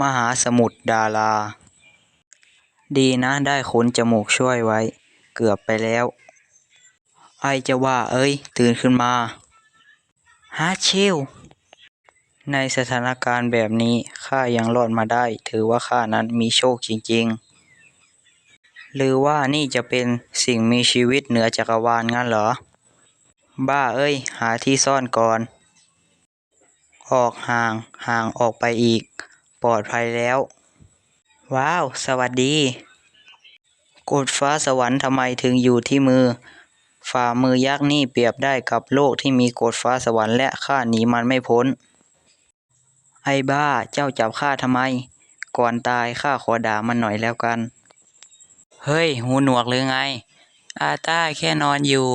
มหาสมุทรดารา ดีนะได้ขนจมูกช่วยไว้ เกือบไปแล้ว ไอจะว่าเอ้ย ตื่นขึ้นมาฮาชิวในสถานการณ์แบบนี้ข้ายังรอดมาได้ ถือว่าข้านั้นมีโชคจริง ๆ หรือว่านี่จะเป็นสิ่งมีชีวิตเหนือจักรวาลงั้นเหรอ บ้าเอ้ย หาที่ซ่อนก่อน ออกห่างห่างออกไปอีก ปลอดภัยแล้ว ว้าว สวัสดีกดฟ้าสวรรค์ทำไมถึงอยู่ที่มือ ฝ่ามือยักษ์นี่เปรียบได้กับโลกที่มีกฎฟ้าสวรรค์และข้าหนีมันไม่พ้น ไอ้บ้าเจ้าจับข้าทำไม ก่อนตายข้าขอด่ามันหน่อยแล้วกัน เฮ้ย หูหนวกหรือไง อาต้าแค่นอนอยู่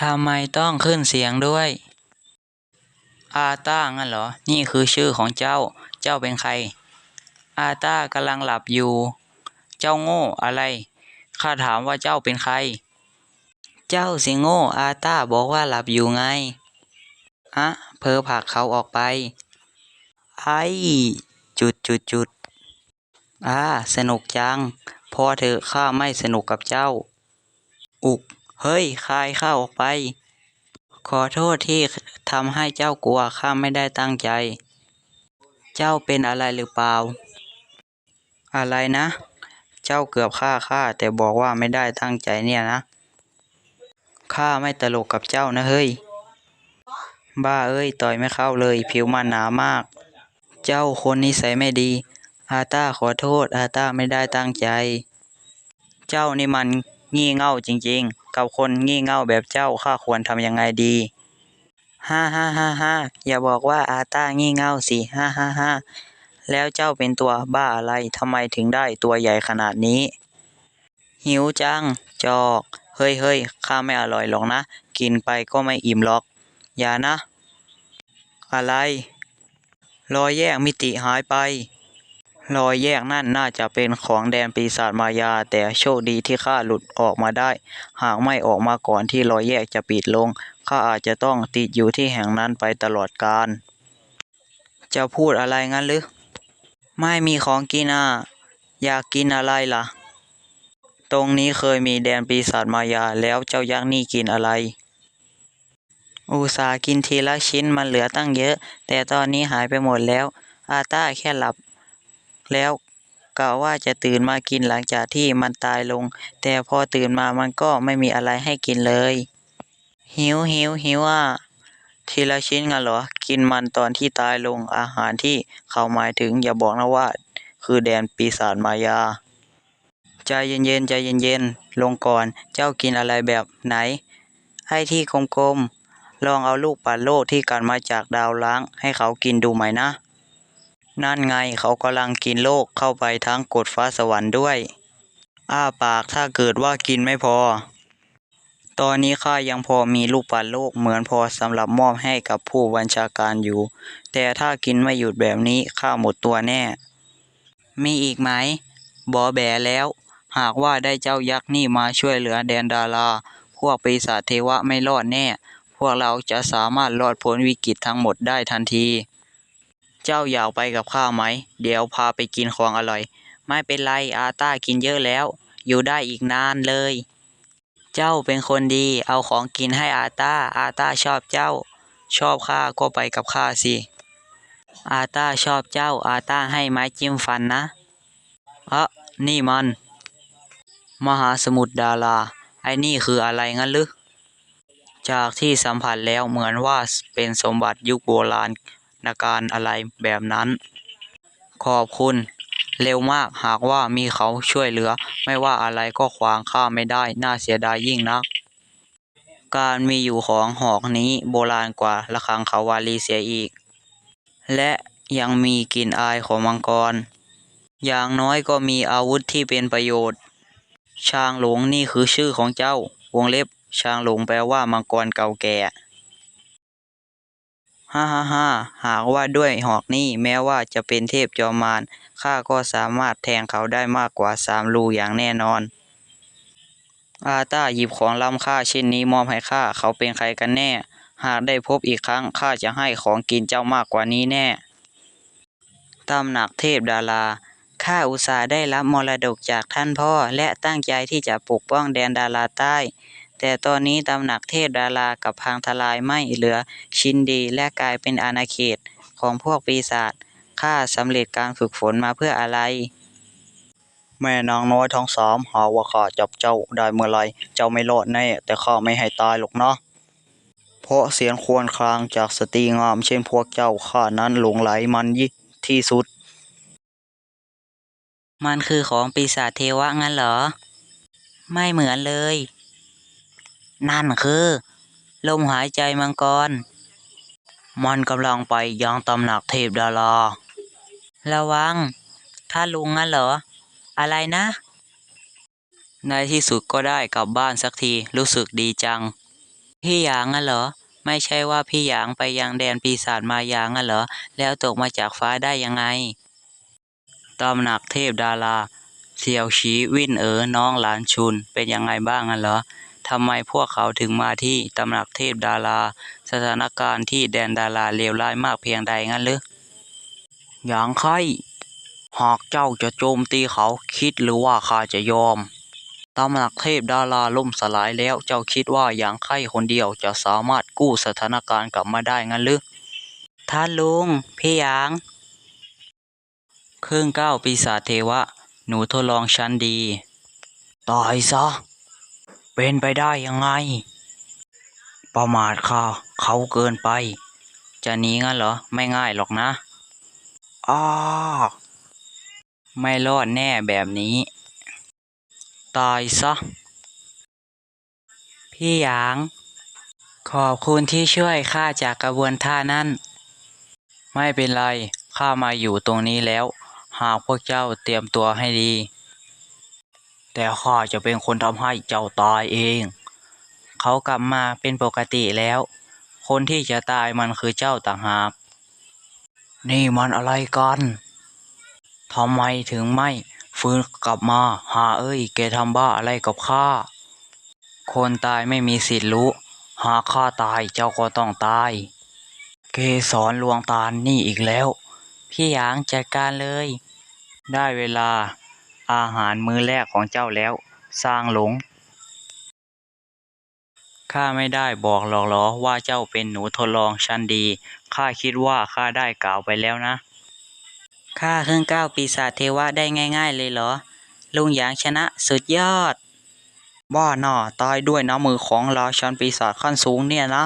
ทำไมต้องขึ้นเสียงด้วย อาต้างั้นเหรอ นี่คือชื่อของเจ้า เจ้าเป็นใคร อาตากำลังหลับอยู่ เจ้าโง่อะไร ข้าถามว่าเจ้าเป็นใคร เจ้าสิโง่ อาตาบอกว่าหลับอยู่ไง อะเพอผลักเขาออกไป ไอจุดจุดจุดอ่าสนุกจัง พอเถอะข้าไม่สนุกกับเจ้า อุก เฮ้ย คายข้าออกไป ขอโทษที่ทำให้เจ้ากลัวข้าไม่ได้ตั้งใจ เจ้าเป็นอะไรหรือเปล่า อะไรนะ เจ้าเกือบฆ่าข้าแต่บอกว่าไม่ได้ตั้งใจเนี่ยนะ ข้าไม่ตลกกับเจ้านะเฮ้ย บ้าเอ้ยต่อยไม่เข้าเลย ผิวมันหนามาก เจ้าคนนิสัยไม่ดี อาต้าขอโทษ อาต้าไม่ได้ตั้งใจ เจ้านี่มันงี่เง่าจริงๆ กับคนงี่เง่าแบบเจ้าข้าควรทำยังไงดี ฮ่าฮ่าฮ่าฮ่าอย่าบอกว่าอาต้างี่เง่าสิฮ่าฮ่าฮ่าแล้วเจ้าเป็นตัวบ้าอะไรทำไมถึงได้ตัวใหญ่ขนาดนี้ หิวจัง จอก เฮ้ยเฮ้ยข้าไม่อร่อยหรอกนะ กินไปก็ไม่อิ่มหรอก อย่านะ อะไร รอยแยกมิติหายไป รอยแยกนั่นน่าจะเป็นของแดนปีศาจมายา แต่โชคดีที่ข้าหลุดออกมาได้ หากไม่ออกมาก่อนที่รอยแยกจะปิดลง ข้าอาจจะต้องติดอยู่ที่แห่งนั้นไปตลอดกาลจะพูดอะไรงั้นหรือ ไม่มีของกินอะอยากกินอะไรล่ะ ตรงนี้เคยมีแดนปีศาจมายาแล้วเจ้ายักษ์นี่กินอะไร อุตสากินทีละชิ้นมันเหลือตั้งเยอะ แต่ตอนนี้หายไปหมดแล้ว อาต้าแค่หลับ แล้วกะว่าจะตื่นมากินหลังจากที่มันตายลง แต่พอตื่นมามันก็ไม่มีอะไรให้กินเลย หิวหิวหิวอะทีละชิ้นงั้นเหรอ กินมันตอนที่ตายลงอาหารที่เขาหมายถึงอย่าบอกนะว่า คือแดนปีศาจมายา ใจเย็นๆใจเย็นๆลงก่อนเจ้ากินอะไรแบบไหน ไอ้ที่กลมๆ ลองเอาลูกปัดโลกที่กันมาจากดาวล้างให้เขากินดูไหมนะ นั่นไงเขากำลังกินโลกเข้าไปทั้งกดฟ้าสวรรค์ด้วย อ้าปากถ้าเกิดว่ากินไม่พอ ตอนนี้ข้ายังพอมีลูกปัดโลกเหมือนพอสำหรับมอบให้กับผู้บัญชาการอยู่ แต่ถ้ากินไม่หยุดแบบนี้ข้าหมดตัวแน่ มีอีกไหม บอแบแล้ว หากว่าได้เจ้ายักษ์นี่มาช่วยเหลือแดนดารา พวกปีศาจเทวะไม่รอดแน่ พวกเราจะสามารถรอดพ้นวิกฤตทั้งหมดได้ทันที เจ้าอยากไปกับข้าไหม เดี๋ยวพาไปกินของอร่อย ไม่เป็นไรอาต้ากินเยอะแล้ว อยู่ได้อีกนานเลย เจ้าเป็นคนดี เอาของกินให้อาตาอาตาชอบเจ้า ชอบข้าก็ไปกับข้าสิ อาตาชอบเจ้า อาตาให้ไม้จิ้มฟันนะเอะนี่มัน มหาสมุทรดารา ไอ้นี่คืออะไรงั้นหรือจากที่สัมผัสแล้วเหมือนว่าเป็นสมบัติยุคโบราณนาการอะไรแบบนั้น ขอบคุณ เร็วมากหากว่ามีเขาช่วยเหลือ ไม่ว่าอะไรก็ขวางข้าไม่ได้ น่าเสียดายยิ่งนัก การมีอยู่ของหอกนี้โบราณกว่าระฆังเขาวาลีเสียอีก และยังมีกลิ่นอายของมังกร อย่างน้อยก็มีอาวุธที่เป็นประโยชน์ ช้างหลงนี่คือชื่อของเจ้าวงเล็บช้างหลงแปลว่ามังกรเก่าแก่ ฮ่าฮ่าฮ่าหากว่าด้วยหอกนี่แม้ว่าจะเป็นเทพจอมมารข้าก็สามารถแทงเขาได้มากกว่าสามลูอย่างแน่นอน อาตาหยิบของล้ำค่าเช่นนี้มอบให้ข้าเขาเป็นใครกันแน่ หากได้พบอีกครั้งข้าจะให้ของกินเจ้ามากกว่านี้แน่ตำหนักเทพดาราข้าอุตส่าห์ได้รับมรดกจากท่านพ่อและตั้งใจที่จะปกป้องแดนดาราใต้ แต่ตอนนี้ตำหนักเทพดารากับพังทลายไม่เหลือชิ้นดีและกลายเป็นอาณาเขตของพวกปีศาจข้าสำเร็จการฝึกฝนมาเพื่ออะไร แม่นางน้อยทั้งสามหาว่าข้าจับเจ้าได้เมื่อไรเจ้าไม่รอดแน่ แต่ข้าไม่ให้ตายหรอกเนาะเพราะเสียงควรครางจากสตรีงามเช่นพวกเจ้าข้านั้นหลงไหลมันยิ่งที่สุด มันคือของปีศาจเทวะงั้นเหรอ ไม่เหมือนเลย นั่นคือ ลมหายใจมังกร มันกำลังไปยังตำหนักเทพดาราระวัง ถ้าลุงงั้นเหรอ อะไรนะ ในที่สุดก็ได้กลับบ้านสักทีรู้สึกดีจัง พี่หยางงั้นเหรอ ไม่ใช่ว่าพี่หยางไปยังแดนปีศาจมายางงั้นเหรอ แล้วตกมาจากฟ้าได้ยังไงตำหนักเทพดาราเสี่ยวชีวินเอ๋อน้องหลานชุนเป็นยังไงบ้างงั้นเหรอ ทำไมพวกเขาถึงมาที่ตำหนักเทพดารา สถานการณ์ที่แดนดาราเลวร้ายมากเพียงใดงั้นหรืออย่างใครหากเจ้าจะโจมตีเขาคิดหรือว่าข้าจะยอม ตำหนักเทพดาราล่มสลายแล้วเจ้าคิดว่าอย่างไข้คนเดียวจะสามารถกู้สถานการณ์กลับมาได้งั้นหรือท่านลุงพี่หยางเครึ่องเก้าวปีศาจเทวะ หนูทดลองชั้นดี ตายซะ เป็นไปได้ยังไง ประมาทเขาเขาเกินไป จะหนีงั้นเหรอ ไม่ง่ายหรอกนะอ้าไม่รอดแน่แบบนี้ ตายซะ พี่หยาง ขอบคุณที่ช่วยข้าจากกระบวนท่านั้นไม่เป็นไร ข้ามาอยู่ตรงนี้แล้ว หากพวกเจ้าเตรียมตัวให้ดี แต่ข้าจะเป็นคนทำให้เจ้าตายเอง เขากลับมาเป็นปกติแล้ว คนที่จะตายมันคือเจ้าต่างหาก นี่มันอะไรกันทำไมถึงไม่ฟื้นกลับมา หาเอ้ยแกทำบ้าอะไรกับข้า คนตายไม่มีสิทธิ์รู้ หาข้าตายเจ้าก็ต้องตาย เกสรลวงตาลนี่อีกแล้ว พี่หยางจัดการเลย ได้เวลา อาหารมื้อแรกของเจ้าแล้ว สร้างหลง ข้าไม่ได้บอกหรอกหรอว่าเจ้าเป็นหนูทดลองชั้นดี ข้าคิดว่าข้าได้กล่าวไปแล้วนะ ข้าครึ่งก้าวปีศาจเทวะได้ง่าย ๆ เลยเหรอ ลุงหยางชนะสุดยอดบ้าหน่าตายด้วยน้ำมือของราชันปีศาจขั้นสูงเนี่ยนะ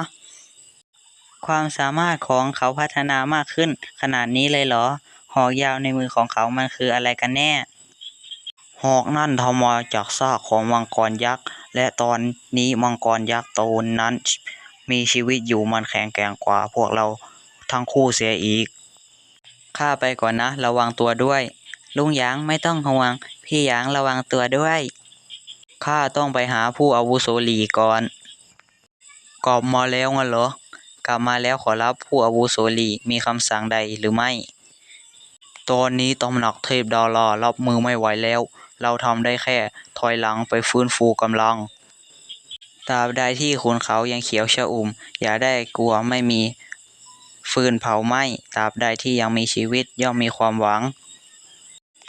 ความสามารถของเขาพัฒนามากขึ้นขนาดนี้เลยเหรอ หอกยาวในมือของเขามันคืออะไรกันแน่ หอกนั่นทำมาจากซากของมังกรยักษ์ และตอนนี้มังกรยักษ์ตนนั้น มีชีวิตอยู่มันแข็งแกร่งกว่าพวกเราทั้งคู่เสียอีก ข้าไปก่อนนะ ระวังตัวด้วย ลุงหยางไม่ต้องห่วง พี่หยางระวังตัวด้วย ข้าต้องไปหาผู้อาวุโสหลีก่อนกลับมาแล้วงั้นเหรอ กลับมาแล้วขอรับผู้อาวุโสหลีมีคำสั่งใดหรือไม่ ตอนนี้ตำหนักเทพดารารับมือไม่ไหวแล้ว เราทำได้แค่ถอยหลังไปฟื้นฟูกำลัง ตราบใดที่ขุนเขายังเขียวชอุ่ม อย่าได้กลัวไม่มีฟืนเผาไหม้ตราบใดที่ยังมีชีวิตย่อมมีความหวัง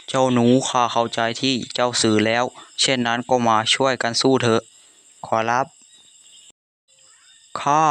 เจ้าหนูข้าเข้าใจที่เจ้าสื่อแล้ว เช่นนั้นก็มาช่วยกันสู้เถอะ ขอรับ ข้า